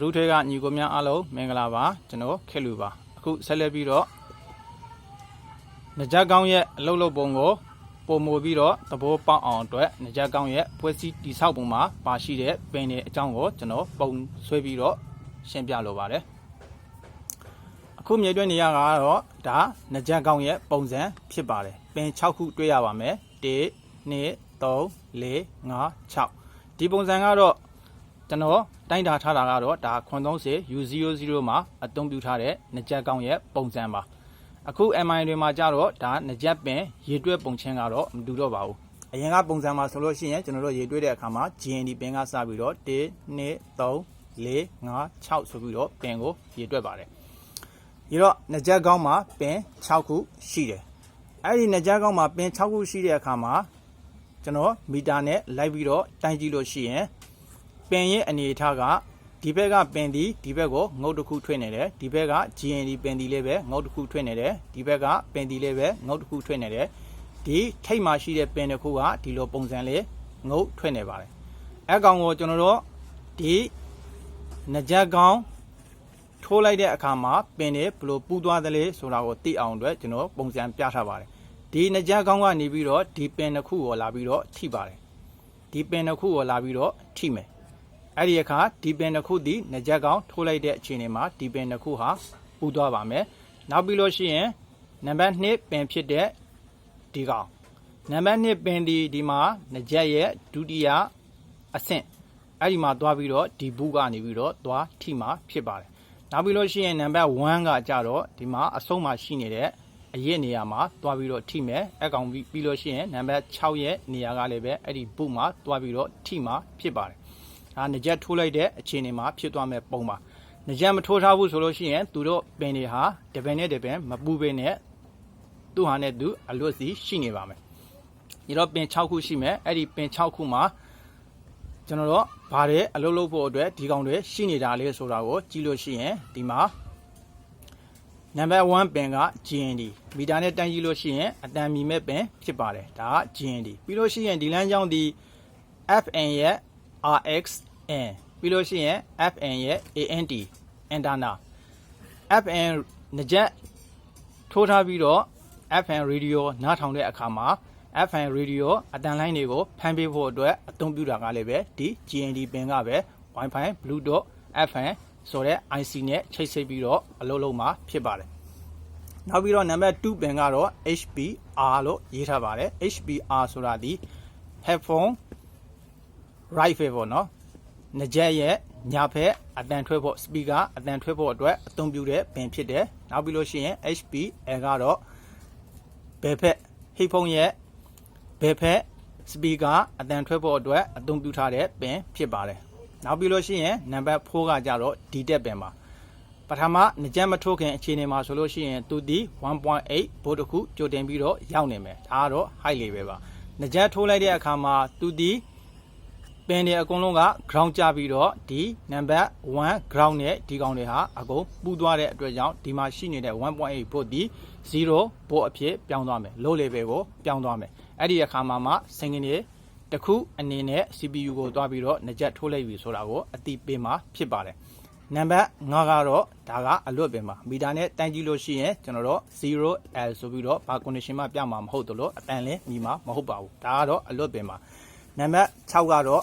ကရုထဲကညီကိုများအားလုံးမင်္ဂလာပါကျွန်တော်ခက်လူပါအခုဆက်လက်ပြီးတော့နကြကောင်းရဲ့အလုတ်လုတ်ပုံကိုပုံမိုပြီးတော့သဘောပေါက်အောင်အတွက်နကြကောင်းရဲ့ပွဲစည်းတိဆောက်ပုံမှာပါရှိတဲ့ပင်တွေအကြောင်းကိုကျွန်တော်ပုံဆွဲပြီးတော့ရှင်းပြလိုပါတယ်အခုမြေတွင်းနေရကတော့ဒါနကြကောင်းရဲ့ပုံစံဖြစ်ပါတယ်ပင်6ခုတွေ့ရပါမယ်1 2 3 4 5 6ဒီပုံစံကတော့ ကျွန်တော်တိုင်းတာထားတာကတော့ဒါ930 U00 မှာအသုံးပြုထားတဲ့နကြက်ကောင်းရဲ့ပုံစံပါအခု MI တွေမှာကြတော့ဒါနကြက်ပင်ရေတွက်ပုံချင်းကတော့မတူတော့ပါဘူးအရင်ကပုံစံမှာဆိုလို့ရှိရင်ကျွန်တော်တို့ရေတွက်တဲ့အခါမှာ GND ပင်ကစပြီးတော့1 2 3 4 5 6ဆိုပြီးတော့ပင်ကိုရေတွက်ပါတယ်ဒီတော့နကြက်ကောင်းမှာပင်6ခုရှိတယ်အဲ့ဒီနကြက်ကောင်းမှာပင်6ခုရှိတဲ့အခါမှာကျွန်တော်မီတာနဲ့လိုက်ပြီးတော့တိုင်းကြည့်လို့ရှိရင် ပင်ရဲ့အနေအထားကဒီဘက်ကပင်ဒီဒီဘက်ကိုငုတ်တစ်ခုထွင်နေတယ်ဒီဘက်က GND ပင်ဒီလေးပဲငုတ်တစ်ခုထွင်နေတယ်ဒီဘက်ကပင်ဒီလေးပဲငုတ်တစ်ခုထွင်နေတယ်ဒီထိတ်မှာရှိတဲ့ပင်တစ်ခုကဒီလိုပုံစံလေးငုတ်ထွင်နေပါတယ်အဲကောင်ကိုကျွန်တော်တို့ဒီနကြက်ကောင်ထိုးလိုက်တဲ့အခါမှာပင်တွေဘလို့ပူးသွားသလဲဆိုတာကိုသိအောင်အတွက်ကျွန်တော်ပုံစံပြထားပါတယ်ဒီနကြက်ကောင်ကနေပြီးတော့ဒီပင်တစ်ခုကိုလာပြီးတော့ထိပါတယ်ဒီပင်တစ်ခုကိုလာပြီးတော့ထိမယ် အဲ့ဒီအခါဒီပင်တစ်ခုဒီငကြက်ကောင်ထိုးလိုက်တဲ့အချိန်မှာဒီပင်တစ်ခုဟာပူသွားပါမယ်နောက်ပြီးလို့ရှိရင်နံပါတ်2ပင်ဖြစ်တဲ့ဒီကောင်နံပါတ်2ပင်ဒီဒီမှာငကြက်ရဲ့ဒုတိယအဆင့်အဲ့ဒီမှာသွားပြီးတော့ဒီဘူးကနေပြီးတော့သွားထိမှာဖြစ်ပါတယ်နောက်ပြီးလို့ရှိရင်နံပါတ်1ကကြတော့ဒီမှာအဆုံးမှာရှိနေတဲ့အရစ်နေရာမှာသွားပြီးတော့ထိမယ်အကောင်ပြီးပြီးလို့ရှိရင်နံပါတ်6ရဲ့နေရာကလည်းပဲအဲ့ဒီဘူးမှာသွားပြီးတော့ထိမှာဖြစ်ပါတယ် ဒါငကြက်ထိုးလိုက်တဲ့အခြေအနေမှာဖြစ်သွားမဲ့ပုံပါငကြက်မထိုးထားဘူးဆိုလို့ရှိရင်သူတို့ပင်တွေဟာတပင်နဲ့တပင်မပူပင်နဲ့သူ့ဟာနဲ့သူအလွတ်စီရှိနေပါမယ်ဒီတော့ပင်6ခုရှိမယ်အဲ့ဒီပင်6ခုမှာကျွန်တော်တို့ဗာတဲ့အလုပ်လုပ်ဖို့အတွက်ဒီကောင်တွေရှိနေတာလေးဆိုတာကိုကြည့်လို့ရှိရင်ဒီမှာနံပါတ်1ပင်က GND မီတာနဲ့တန်းကြည့်လို့ရှိရင်အတန်မီမဲ့ပင်ဖြစ်ပါတယ်ဒါက GND ပြီးလို့ရှိရင်ဒီလမ်းကြောင်းဒီ FN ရဲ့ RXN ပြီးလို့ရှိရင် FN ရဲ့ ANT antenna FN ငကြက်ထိုးထားပြီးတော့ FN radio နားထောင်တဲ့အခါမှာ FN radio အတန်လိုင်းတွေကိုဖမ်းပေးဖို့အတွက်အသုံးပြုတာကလည်းပဲဒီ GND ပင်ကပဲ Wi-Fi Bluetooth FN ဆိုတဲ့ IC နဲ့ချိတ်ဆက်ပြီးတော့အလုပ်လုပ်မှာဖြစ်ပါတယ်နောက်ပြီးတော့နံပါတ်2ပင်ကတော့ HPR လို့ရေးထားပါတယ် HPR ဆိုတာဒီ headphone right ဖက်ပေါ့နော် ငကြက်ရဲ့ညာဖက်အတန်ထွက်ဖို့ speaker အတန်ထွက်ဖို့အတွက်အသုံးပြုတဲ့ပင်ဖြစ်တယ်နောက်ပြီးလို့ရှိရင် HPL ကတော့ဘယ်ဖက် headphone ရဲ့ဘယ်ဖက် speaker အတန်ထွက်ဖို့အတွက်အသုံးပြုထားတဲ့ပင်ဖြစ်ပါတယ်နောက်ပြီးလို့ရှိရင်နံပါတ်4ကကြတော့ဒီတက်ပင်ပါပထမငကြက်မထိုးခင်အခြေအနေမှာဆိုလို့ရှိရင်သူဒီ1.8ဗို့တခုကြိုတင်ပြီးတော့ရောက်နေမယ်ဒါကတော့ high level ပါငကြက်ထိုးလိုက်တဲ့အခါမှာသူဒီ ပင်တွေအကုန်လုံးက ground ကြပြီးတော့ဒီ number 1 ground နဲ့ဒီကောင်တွေဟာအကုန်ပူးသွားတဲ့အတွက်ကြောင့်ဒီမှာရှိနေတဲ့1.8 volt ဒီ0 volt အဖြစ်ပြောင်းသွားမယ် low level ကိုပြောင်းသွားမယ်အဲ့ဒီအခါမှာမှစင်ကနေတစ်ခုအနေနဲ့ CPU ကိုတွားပြီးတော့ငကြက်ထိုးလိုက်ပြီဆိုတာကိုအတိပေးမှာဖြစ်ပါတယ်နံပါတ်5ကတော့ဒါကအလွတ်ပင်ပါမီတာနဲ့တန်းကြည့်လို့ရှိရင်ကျွန်တော်တို့ 0L ဆိုပြီးတော့ဘာ condition မှပြမှာမဟုတ်တော့လို့အတန်လည်းညီမှာမဟုတ်ပါဘူးဒါကတော့အလွတ်ပင်ပါနံပါတ်6ကတော့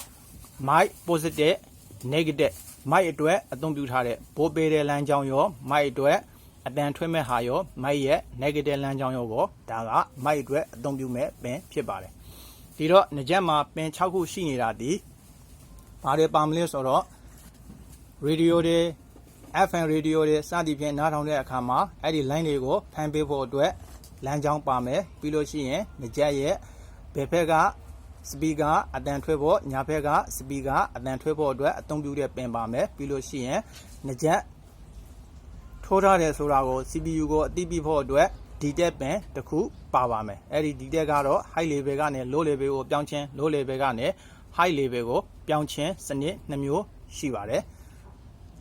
mic positive negative mic အတွက်အသုံးပြုထားတဲ့ဘိုးပေးတဲ့လမ်းကြောင်းရော mic အတွက်အတန်ထွက်မဲ့ဟာရော mic ရဲ့ negative လမ်းကြောင်းရောကိုဒါက mic အတွက်အသုံးပြုမဲ့ပင်ဖြစ်ပါတယ်ဒီတော့ငကြက်မှာပင်6ခုရှိနေတာဒီဘာတွေပါမလဲဆိုတော့ radio တွေ FM radio တွေစသည်ဖြင့်နားထောင်တဲ့အခါမှာအဲ့ဒီ line တွေကိုဖန်ပေးဖို့အတွက်လမ်းကြောင်းပါမယ်ပြီးလို့ရှိရင်ငကြက်ရဲ့ဘယ်ဖက်က စပီကာအတန်ထွက်ဖို့ညာဘက်ကစပီကာအတန်ထွက်ဖို့အတွက်အသုံးပြုတဲ့ပင်ပါမယ်ပြီးလို့ရှိရင်ငကြက်ထိုးထားတယ်ဆိုတာကို CPU ကိုအသိပြဖို့အတွက်ဒီတက်ပင်တစ်ခုပါပါမယ်အဲ့ဒီဒီတက်ကတော့ high level ကနေ low level ကိုပြောင်းခြင်း low level ကနေ high level ကိုပြောင်းခြင်းစနစ်နှမျိုးရှိပါတယ်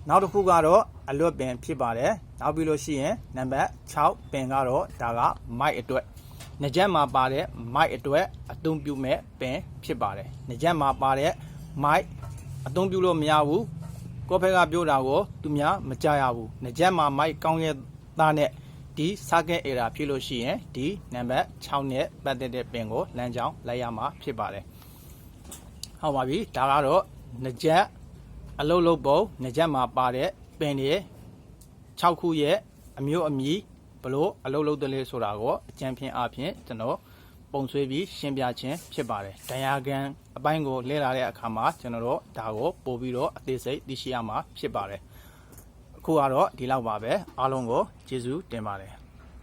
နောက်တစ်ခုကတော့အလွတ်ပင်ဖြစ်ပါတယ်နောက်ပြီးလို့ရှိရင်နံပါတ်6ပင်ကတော့ဒါက mic အတွက်ငကြက်မှာပါတဲ့ mic အတွက်အ သုံးပြုမဲ့ပင်ဖြစ်ပါတယ်ငကြက်မှာပါတဲ့ mic အသုံးပြုလို့မရဘူးကိုဖက်ကပြောတာကိုသူများမကြရဘူးငကြက်မှာမိုက်ကောင်းရဲ့သားနဲ့ဒီစာကဲအေရာဖြစ်လို့ရှိရင်ဒီနံပါတ်6နဲ့ပတ်သက်တဲ့ပင်ကိုလမ်းကြောင်းလိုက်ရမှာဖြစ်ပါတယ်ဟုတ်ပါပြီဒါကတော့ငကြက်အလုတ်လုတ်ပုံငကြက်မှာပါတဲ့ပင်တွေ6ခုရဲ့အမျိုးအမည်ဘလို့အလုတ်လုတ်တယ်လေဆိုတာကိုအကြံဖြင့်အပြင်ကျွန်တော် ပုံဆွဲပြီးရှင်းပြခြင်းဖြစ်ပါတယ်။တရားကန်အပိုင်းကိုလဲလာတဲ့အခါမှာကျွန်တော်တို့ဒါကိုပို့ပြီးတော့အသေးစိတ်သိရှိရမှာဖြစ်ပါတယ်။အခုကတော့ဒီလောက်ပါပဲအားလုံးကိုကျေးဇူးတင်ပါတယ်။